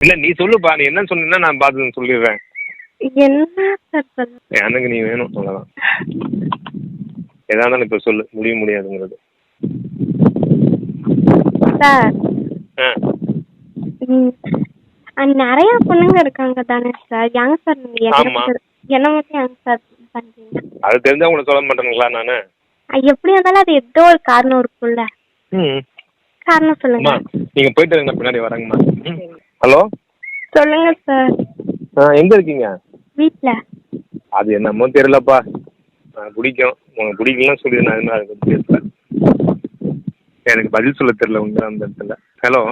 இல்லை நீ சொல்லுப்பா. நீ என்ன சொன்னீங்கன்னா நான் பார்த்து சொல்லிடுறேன். என்ன சார் சொல்ல எனக்கு நீ வேணும் அவ்வளோதான் எதா இருந்தாலும் இப்போ சொல்லு. முடிய முடியாதுங்கிறது. சார். ஆ. ம், அஹ் நிறைய பொண்ணுங்க இருக்காங்க தானே சார். ஏங்க சார் நீங்க? என்ன ஆமா. மட்டும்- என்ன மட்டும் ஏங்க சார் பண்றீங்க? அது தெரிஞ்சா உனக்கு சொல்ல மாட்டேனுங்களா நான்? அஹ் எப்படி இருந்தாலும் அது ஏதோ ஒரு காரணம் இருக்கும்ல. ம். காரணம் சொல்லுங்க. அம்மா நீங்கள் போயிட்டு இருங்க நான் பின்னாடி வரேங்கம்மா. ம். ஹலோ? சொல்லுங்க சார் ஆ எங்கே இருக்கீங்க? வீட்ல. அது என்னமோ தெரியலப்பா. நான் பிடிக்கும் உனக்கு பிடிக்கலன்னு சொல்லி நான் என்ன அதை பற்றி பேசல. எனக்கு பதில் சொல்ல தெரியல உங்க அந்த இடத்துல. ஹலோ?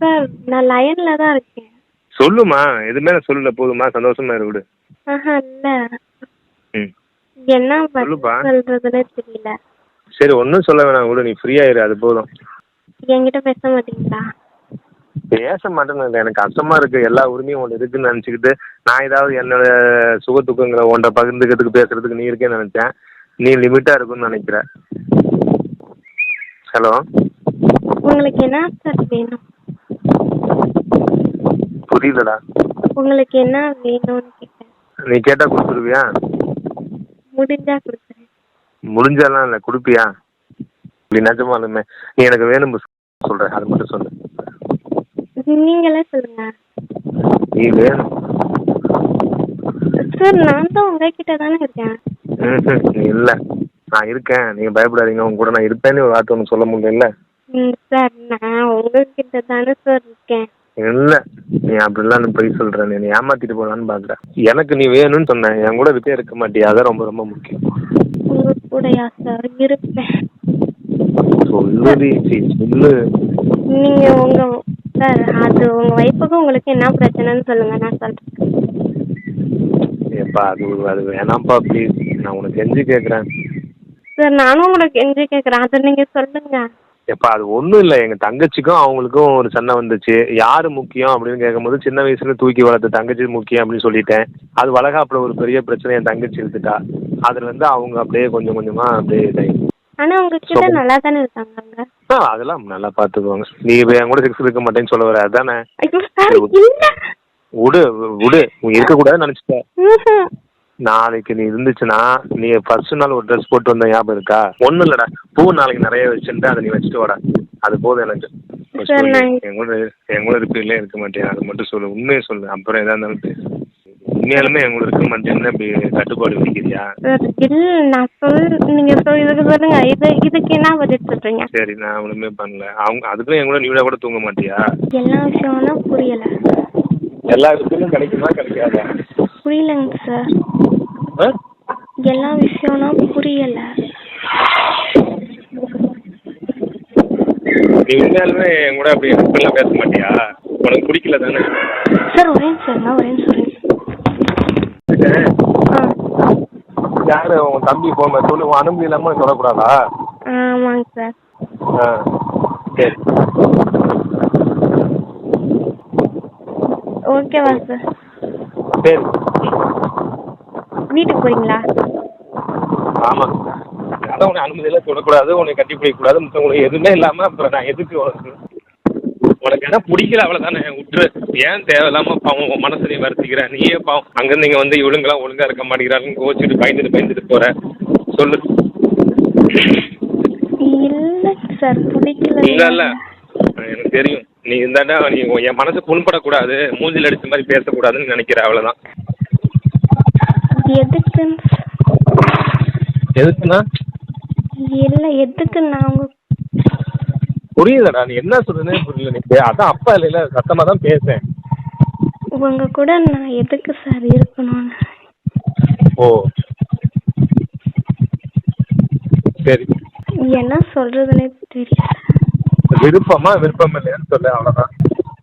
சார் நான் லயன்ல தான் இருக்கேன். சொல்லுமா. எதுவுமே நான் சொல்லல. போதுமா? சந்தோஷமா இரு விடு. ஆஹா இல்ல. ம். என்ன பதில் சொல்லுப்பா. சொல்றதுன்னே தெரியல. சரி ஒன்றும் சொல்ல வேணாம் விடு. நீ ஃப்ரீ ஆயிரு அது போதும். என்கிட்ட பேச மாட்டீங்களா? பேச மாட்டேன்னு எனக்கு கஷ்டமா இருக்கு. எல்லா உரிமையும் ஒன்று இருக்குன்னு நினச்சிக்கிட்டு நான் ஏதாவது என்னோட சுக துக்கங்களை ஒன்றை பகிர்ந்துக்கிறதுக்கு பேசுறதுக்கு நீ இருக்கேன்னு நினச்சேன். நீ லிமிட்டாக இருக்குன்னு நினைக்கிற. ஹலோ உங்களுக்கு என்ன சார் வேணும்? புரியலடா. உங்களுக்கு என்ன வேணும்னு கேட்டேன். நீ கேட்டால் கொடுத்துருவியா? முடிஞ்சா கொடுக்குறேன். முடிஞ்சாலாம் இல்லை கொடுப்பியா? இப்படி நிஜமாலுமே நீ எனக்கு வேணும் சொல்கிறேன் அது மட்டும் சொல்லு. நீங்களே சொல்லுங்க. நீ வேணும் சார் நான் தான் உங்ககிட்ட தானே இருக்கேன் ம்ஹும். இல்லை. நான் இருக்கேன். நீங்கள் பயப்படாதீங்க. உங்க கூட நான் இருப்பேன்னு ஒரு வார்த்தை ஒன்று சொல்ல முடியல ம் சார் நான் உங்ககிட்ட தானே சார் இருக்கேன். இல்லை. நீ அப்படிலாம் நீ பொய் சொல்கிற நீ ஏமாத்திட்டு போகலான்னு பார்க்குற எனக்கு நீ வேணும்னு சொன்னேன் என் கூட விட்டே இருக்க மாட்டியா? அதான் ரொம்ப ரொம்ப முக்கியம். உங்க கூடயா சார் இருப்பேன். சொல்லுடி சி சொல்லு. நீங்க உங்க சார் அது உங்க ஒய்ஃபுக்கு உங்களுக்கு என்ன பிரச்சனைன்னு சொல்லுங்க நான் சொல்றேன். ஏப்பா அது அது வேணாம்ப்பா ப்ளீஸ் நான் உனக்கு செஞ்சு கேட்குறேன் சார் நானும் உங்களுக்கு எங்க கேக்குறேன். அதை நீங்க சொல்லுங்க. எப்பா அது ஒன்றும் இல்லை. எங்கள் தங்கச்சிக்கும் அவங்களுக்கும் ஒரு சண்டை வந்துச்சு. யார் முக்கியம் அப்படின்னு கேட்கும்போது சின்ன வயசுல தூக்கி வளர்த்த தங்கச்சி முக்கியம் அப்படின்னு சொல்லிட்டேன். அது வளகாப்புல ஒரு பெரிய பிரச்சனை என் தங்கச்சி இழுத்துட்டா அதுலேருந்து அவங்க அப்படியே கொஞ்சம் கொஞ்சமாக அப்படியே இதாகி ஆனா உங்ககிட்ட நல்லா தானே இருக்காங்க அவங்க ஆ அதெல்லாம் நல்லா பார்த்துக்குவாங்க நீ இப்போ என் கூட செக்ஸ் இருக்க மாட்டேன்னு சொல்ல வர அதானே? ஐயோ சார் இல்ல. விடு விடு. நீ இருக்கக்கூடாதுன்னு நினச்சிட்ட. ம்ஹும். நாளைக்கு நீ இருந்துச்சுன்னா நீ ஃபர்ஸ்ட் நாள் ஒரு ட்ரெஸ் போட்டு வந்த ஞாபகம் இருக்கா? ஒன்றும் இல்லைடா. பூ நாளைக்கு நிறைய வச்சுட்டு அதை நீ வச்சுட்டு வாடா. அது போதும் எனக்கு. சரி, நான் என் கூட என் கூட இருப்பீங்களே இருக்க மாட்டேன். அது மட்டும் சொல்லு. உண்மையை சொல்லு. அப்புறம் எதா இருந்தாலும் பேசு. உண்மையாலுமே இருக்க மாட்டேன்னு அப்படி கட்டுப்பாடு விதிக்கிறியா? சார் இல்ல நான் சொல் நீங்க சொல் இதுக்கு சொல்லுங்க. இது இதுக்கு என்ன பதில் சொல்றீங்க? சரி நான் ஒன்றுமே பண்ணல. அவங்க அதுக்கும் என் கூட நீட கூட தூங்க மாட்டியா? எல்லா விஷயம்னா புரியல. எல்லா விஷயமும் கிடைக்குமா கிடைக்காதா? புரியலங்க சார்? எல்லா விஷயம்னா புரியல. நீ உண்மையாலுமே என் கூட அப்படி பேச மாட்டியா? உனக்கு பிடிக்கல தானே? சார் ஒரே நிமிஷம் ஒரே நிமிஷம் ஆ யாரு உன் தம்பி போன சொல்லு உன் அனுமதி இல்லாமல் சொல்லக்கூடாதா? ஆமாங்க சார் ஆ சரி. ஓகேவா சார் சரி. வீட்டுக்கு போறீங்களா? ஆமாம் அதான் உனக்கு அனுமதியெல்லாம் சொல்லக்கூடாது உன்னை கட்டி பிடிக்கக்கூடாது மற்றவங்களுக்கு எதுவுமே இல்லாமல் அப்புறம் நான் எதுக்கு உனக்கு என்ன பிடிக்கல அவ்வளோதானே விட்டுரு. ஏன் தேவையில்லாம பாவம் உன் மனசை நீ வருத்திக்கிற? நீயே பாவம். அங்கேருந்து இங்கே வந்து இவளுங்களாம் ஒழுங்கா இருக்க மாட்டேங்கிறாங்கன்னு கோச்சிட்டு பயந்துட்டு பயந்துட்டு போற. சொல்லு. இல்ல சார் பிடிக்கல இல்ல இல்ல. எனக்கு தெரியும். நீ இருந்தாட்டா நீ என் மனசு புண்படக்கூடாது. மூஞ்சில் அடிச்ச மாதிரி பேசக்கூடாதுன்னு நினைக்கிற அவ்வளோதான் எதுக்குன்னு எதுக்குன்னா? இல்ல எதுக்கு நான் உங்க புரியுதுடா நீ என்ன சொல்றதுனே புரியல நீ அதான் அப்பா இல்லைல்ல சத்தமா தான் பேசேன் உங்க கூட நான் எதுக்கு சார் இருக்கணும்னு? ஓ. சரி. என்ன சொல்றதுன்னே தெரியல. விருப்பமா விருப்பம் இல்லையான்னு சொல்லு அவ்வளோதான்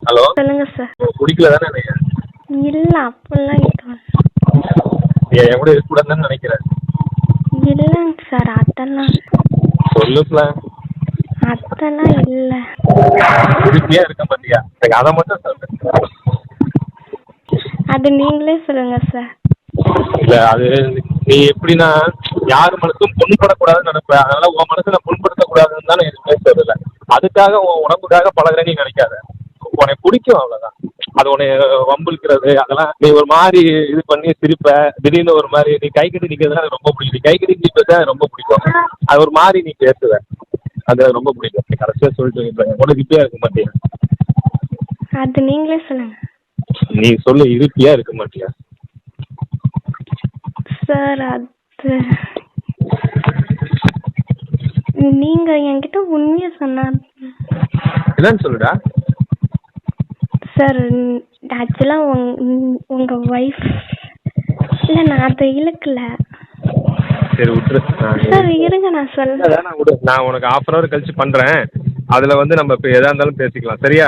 ஹலோ? சொல்லுங்க சார். பிடிக்கல தானே நீ இல்ல அப்பெல்லாம் என் கூட இருக்கக்கூடாதுன்னு நினைக்கிறேன் இல்லைங்க சார் அதெல்லாம். சொல்லுப்ல அதெல்லாம் இல்ல. உறுதியா இருக்க மாட்டியா? எனக்கு அதை மட்டும் சொல்லு. அது நீங்களே சொல்லுங்க சார் இல்ல அது நீ எப்படின்னா யார் மனசும் புண்படக்கூடாதுன்னு நினைப்ப. அதனால உன் மனசுல புண்படுத்தக்கூடாதுன்னு தான் நான் எதுவுமே சொல்லல. அதுக்காக உன் உடம்புக்காக பழகுறேன்னு நீ நினைக்காத. உனக்கு பிடிக்கும் அவ்வளவுதான். அது உன்னை வம்பிழுக்கிறது அதெல்லாம் நீ ஒரு மாதிரி இது பண்ணி சிரிப்ப. திடீர்னு ஒரு மாதிரி நீ கை கட்டி நிற்கிறது எனக்கு ரொம்ப பிடிக்கும். நீ கை கட்டி நிற்பது எனக்கு ரொம்ப பிடிக்கும். அது ஒரு மாதிரி நீ பேசுவ. அது ரொம்ப பிடிக்கும். கடைசியாக சொல்லிட்டு. உனக்கு இப்படியா இருக்க மாட்டியா அது நீங்களே சொல்லுங்க. நீ சொல்லு இருப்பியா இருக்க மாட்டியா சார் அது நீங்க என்கிட்ட உண்மையை சொன்னா என்னன்னு சொல்லுடா. சார் ஆக்சுவலாக உங் உங்க ஒய்ஃப் இல்லை நான் அதை இழுக்கல. சரி விட்டுரு. நான் சார் இருங்க நான் விடு. நான் உனக்கு ஆஃப் அன் ஹவர் கழிச்சு பண்ணுறேன் அதில் வந்து நம்ம இப்போ எதாக இருந்தாலும் பேசிக்கலாம். சரியா?